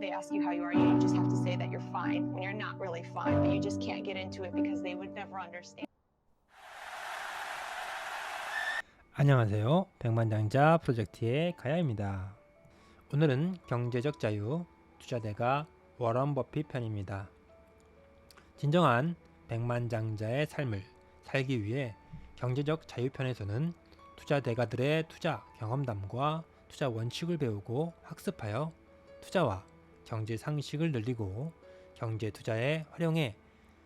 they ask you how you are, you just have to say that you're fine when you're not really fine, but you just can't get into it because they would never understand. 안녕하세요. 백만장자 프로젝트의 가야입니다. 오늘은 경제적 자유 투자대가 워런 버핏 편입니다. 진정한 백만장자의 삶을 살기 위해 경제적 자유 편에서는 투자 대가들의 투자 경험담과 투자 원칙을 배우고 학습하여 투자와 경제 상식을 늘리고 경제 투자에 활용해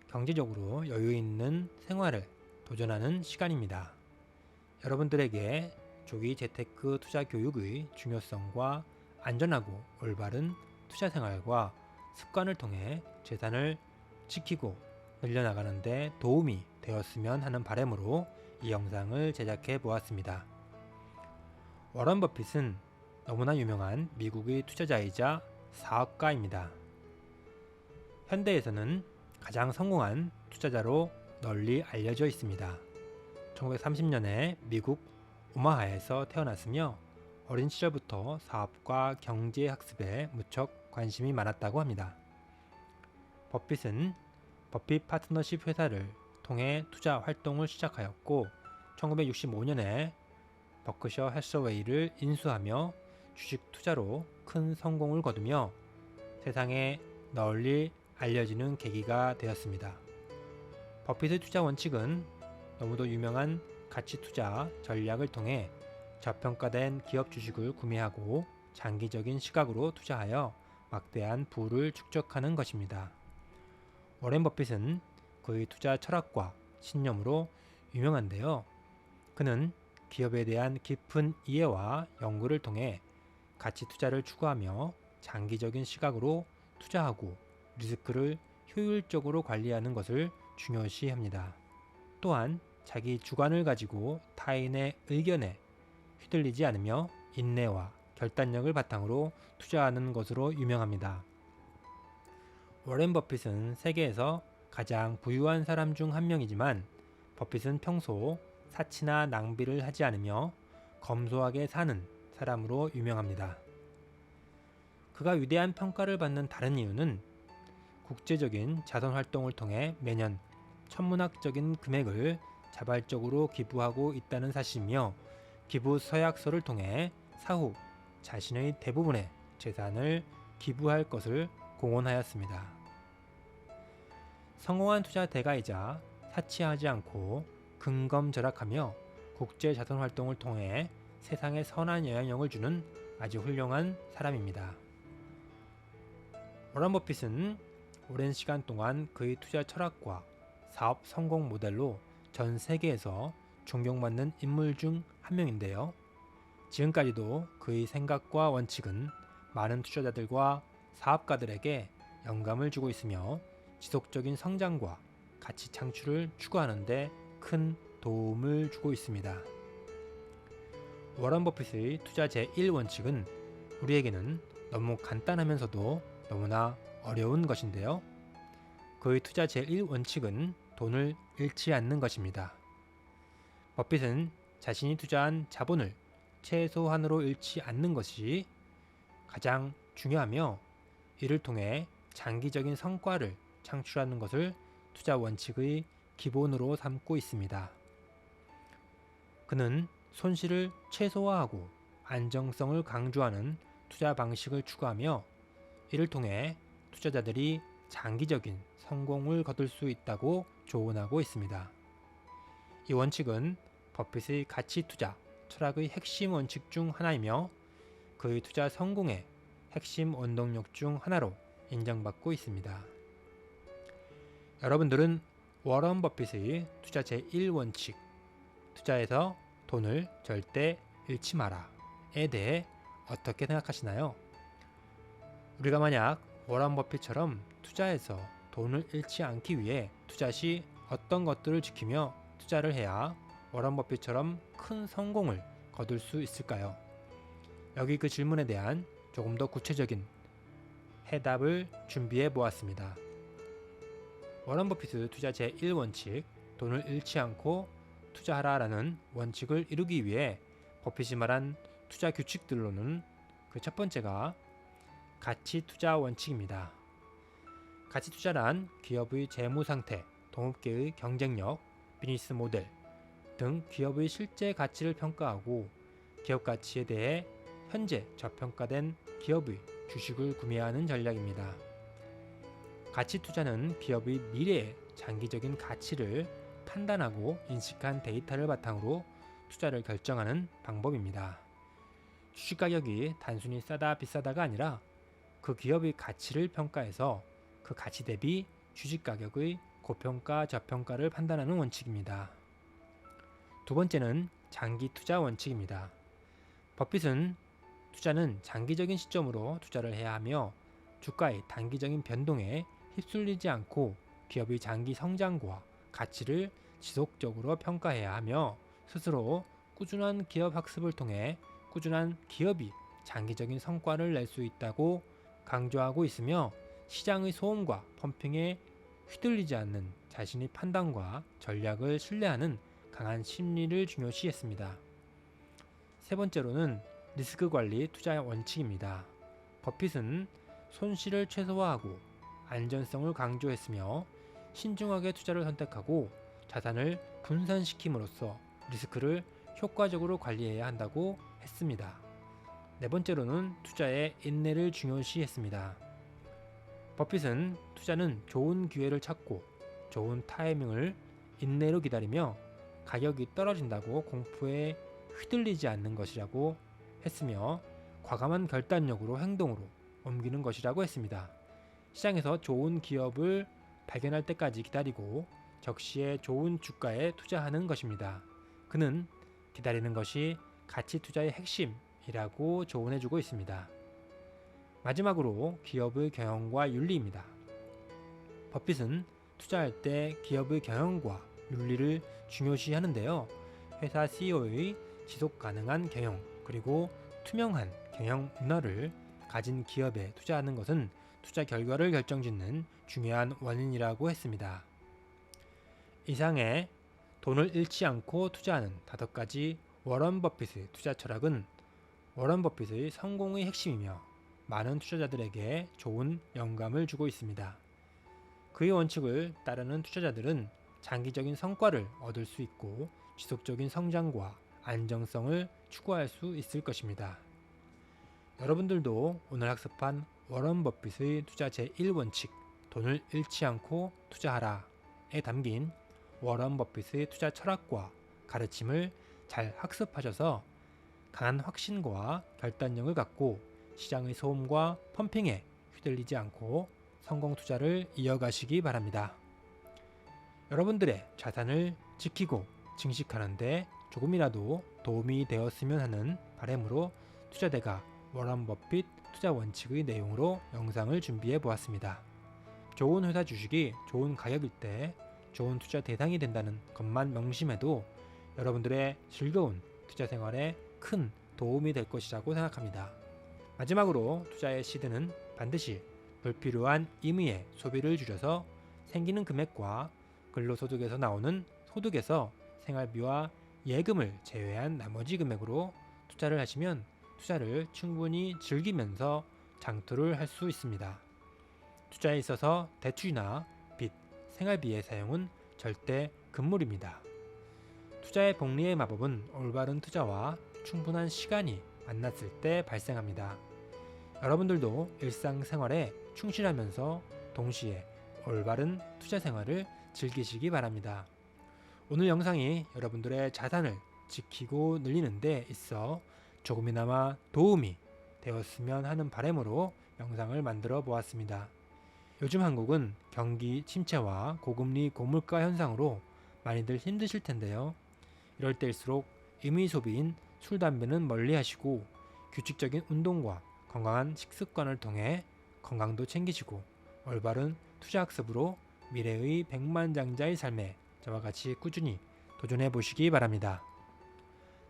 경제적으로 여유 있는 생활을 도전하는 시간입니다. 여러분들에게 조기 재테크 투자 교육의 중요성과 안전하고 올바른 투자 생활과 습관을 통해 재산을 지키고 늘려나가는 데 도움이 되었으면 하는 바람으로 이 영상을 제작해 보았습니다. 워런 버핏은 너무나 유명한 미국의 투자자이자 사업가입니다. 현대에서는 가장 성공한 투자자로 널리 알려져 있습니다. 1930년에 미국 오마하에서 태어났으며 어린 시절부터 사업과 경제 학습에 무척 관심이 많았다고 합니다. 버핏은 버핏 파트너십 회사를 통해 투자 활동을 시작하였고 1965년에 버크셔 해서웨이를 인수하며 주식 투자로 큰 성공을 거두며 세상에 널리 알려지는 계기가 되었습니다. 버핏의 투자 원칙은 너무도 유명한 가치 투자 전략을 통해 저평가된 기업 주식을 구매하고 장기적인 시각으로 투자하여 막대한 부를 축적하는 것입니다. 워렌 버핏은 그의 투자 철학과 신념으로 유명한데요. 그는 기업에 대한 깊은 이해와 연구를 통해 가치 투자를 추구하며 장기적인 시각으로 투자하고 리스크를 효율적으로 관리하는 것을 중요시합니다. 또한 자기 주관을 가지고 타인의 의견에 휘둘리지 않으며 인내와 결단력을 바탕으로 투자하는 것으로 유명합니다. 워렌 버핏은 세계에서 가장 부유한 사람 중 한 명이지만 버핏은 평소 사치나 낭비를 하지 않으며 검소하게 사는 사람으로 유명합니다. 그가 위대한 평가를 받는 다른 이유는 국제적인 자선 활동을 통해 매년 천문학적인 금액을 자발적으로 기부하고 있다는 사실이며 기부 서약서를 통해 사후 자신의 대부분의 재산을 기부할 것을 공언하였습니다. 성공한 투자 대가이자 사치하지 않고 근검절약하며 국제 자선 활동을 통해 세상에 선한 영향력을 주는 아주 훌륭한 사람입니다. 워런 버핏은 오랜 시간 동안 그의 투자 철학과 사업 성공 모델로 전 세계에서 존경받는 인물 중 한 명인데요. 지금까지도 그의 생각과 원칙은 많은 투자자들과 사업가들에게 영감을 주고 있으며 지속적인 성장과 가치 창출을 추구하는데 큰 도움을 주고 있습니다. 워런 버핏의 투자 제1원칙은 우리에게는 너무 간단하면서도 너무나 어려운 것인데요. 그의 투자 제1원칙은 돈을 잃지 않는 것입니다. 버핏은 자신이 투자한 자본을 최소한으로 잃지 않는 것이 가장 중요하며 이를 통해 장기적인 성과를 창출하는 것을 투자 원칙의 기본으로 삼고 있습니다. 그는 손실을 최소화하고 안정성을 강조하는 투자 방식을 추구하며 이를 통해 투자자들이 장기적인 성공을 거둘 수 있다고 조언하고 있습니다. 이 원칙은 버핏의 가치 투자 철학의 핵심 원칙 중 하나이며 그의 투자 성공의 핵심 원동력 중 하나로 인정받고 있습니다. 여러분들은 워런 버핏의 투자 제1원칙, 투자에서 돈을 절대 잃지 마라에 대해 어떻게 생각하시나요? 우리가 만약 워런 버핏처럼 투자에서 돈을 잃지 않기 위해 투자 시 어떤 것들을 지키며 투자를 해야 워런 버핏처럼 큰 성공을 거둘 수 있을까요? 여기 그 질문에 대한 조금 더 구체적인 해답을 준비해 보았습니다. 워런 버핏의 투자 제1원칙, 돈을 잃지 않고 투자하라라는 원칙을 이루기 위해 버핏이 말한 투자 규칙들로는 그 첫 번째가 가치 투자 원칙입니다. 가치 투자란 기업의 재무 상태, 동업계의 경쟁력, 비즈니스 모델 등 기업의 실제 가치를 평가하고 기업 가치에 대해 현재 저평가된 기업의 주식을 구매하는 전략입니다. 가치 투자는 기업의 미래의 장기적인 가치를 판단하고 인식한 데이터를 바탕으로 투자를 결정하는 방법입니다. 주식 가격이 단순히 싸다 비싸다가 아니라 그 기업의 가치를 평가해서 그 가치 대비 주식 가격의 고평가 저평가를 판단하는 원칙입니다. 두 번째는 장기 투자 원칙입니다. 버핏은 투자는 장기적인 시점으로 투자를 해야 하며 주가의 단기적인 변동에 휩쓸리지 않고 기업의 장기 성장과 가치를 지속적으로 평가해야 하며 스스로 꾸준한 기업 학습을 통해 꾸준한 기업이 장기적인 성과를 낼 수 있다고 강조하고 있으며 시장의 소음과 펌핑에 휘둘리지 않는 자신의 판단과 전략을 신뢰하는 강한 심리를 중요시했습니다. 세 번째로는 리스크 관리 투자 원칙입니다. 버핏은 손실을 최소화하고 안전성을 강조했으며 신중하게 투자를 선택하고 자산을 분산시킴으로써 리스크를 효과적으로 관리해야 한다고 했습니다. 네 번째로는 투자의 인내를 중요시했습니다. 버핏은 투자는 좋은 기회를 찾고 좋은 타이밍을 인내로 기다리며 가격이 떨어진다고 공포에 휘둘리지 않는 것이라고 했으며 과감한 결단력으로 행동으로 옮기는 것이라고 했습니다. 시장에서 좋은 기업을 발견할 때까지 기다리고 적시에 좋은 주가에 투자하는 것입니다. 그는 기다리는 것이 가치 투자의 핵심이라고 조언해주고 있습니다. 마지막으로 기업의 경영과 윤리입니다. 버핏은 투자할 때 기업의 경영과 윤리를 중요시 하는데요. 회사 CEO의 지속 가능한 경영 그리고 투명한 경영 문화를 가진 기업에 투자하는 것은 투자 결과를 결정짓는 중요한 원인이라고 했습니다. 이상의 돈을 잃지 않고 투자하는 다섯 가지 워런 버핏의 투자 철학은 워런 버핏의 성공의 핵심이며 많은 투자자들에게 좋은 영감을 주고 있습니다. 그의 원칙을 따르는 투자자들은 장기적인 성과를 얻을 수 있고 지속적인 성장과 안정성을 추구할 수 있을 것입니다. 여러분들도 오늘 학습한 워런 버핏의 투자 제1원칙 돈을 잃지 않고 투자하라에 담긴 워런 버핏의 투자 철학과 가르침을 잘 학습하셔서 강한 확신과 결단력을 갖고 시장의 소음과 펌핑에 휘둘리지 않고 성공 투자를 이어가시기 바랍니다. 여러분들의 자산을 지키고 증식하는데 조금이라도 도움이 되었으면 하는 바람으로 투자대가 워런 버핏 투자 원칙의 내용으로 영상을 준비해 보았습니다. 좋은 회사 주식이 좋은 가격일 때 좋은 투자 대상이 된다는 것만 명심해도 여러분들의 즐거운 투자 생활에 큰 도움이 될 것이라고 생각합니다. 마지막으로 투자의 시드는 반드시 불필요한 임의의 소비를 줄여서 생기는 금액과 근로소득에서 나오는 소득에서 생활비와 예금을 제외한 나머지 금액으로 투자를 하시면 투자를 충분히 즐기면서 장투를 할 수 있습니다. 투자에 있어서 대출이나 빚, 생활비의 사용은 절대 금물입니다. 투자의 복리의 마법은 올바른 투자와 충분한 시간이 만났을 때 발생합니다. 여러분들도 일상생활에 충실하면서 동시에 올바른 투자 생활을 즐기시기 바랍니다. 오늘 영상이 여러분들의 자산을 지키고 늘리는 데 있어 조금이나마 도움이 되었으면 하는 바람으로 영상을 만들어 보았습니다. 요즘 한국은 경기 침체와 고금리 고물가 현상으로 많이들 힘드실 텐데요. 이럴 때일수록 의미 소비인 술, 담배는 멀리 하시고 규칙적인 운동과 건강한 식습관을 통해 건강도 챙기시고 올바른 투자 학습으로 미래의 백만장자의 삶에 저와 같이 꾸준히 도전해 보시기 바랍니다.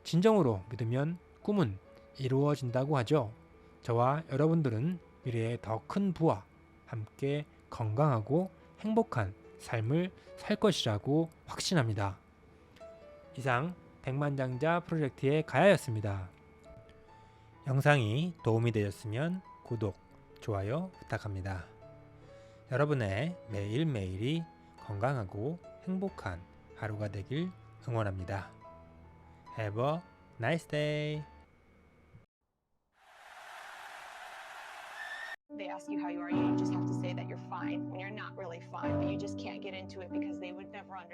진정으로 믿으면 꿈은 이루어진다고 하죠. 저와 여러분들은 미래에 더큰 부와 함께 건강하고 행복한 삶을 살 것이라고 확신합니다. 이상 백만장자 프로젝트의 가야였습니다. 영상이 도움이 되셨으면 구독, 좋아요 부탁합니다. 여러분의 매일매일이 건강하고 행복한 하루가 되길 응원합니다. Have a nice day. Ask you how you are, you just have to say that you're fine when you're not really fine, but you just can't get into it because they would never understand.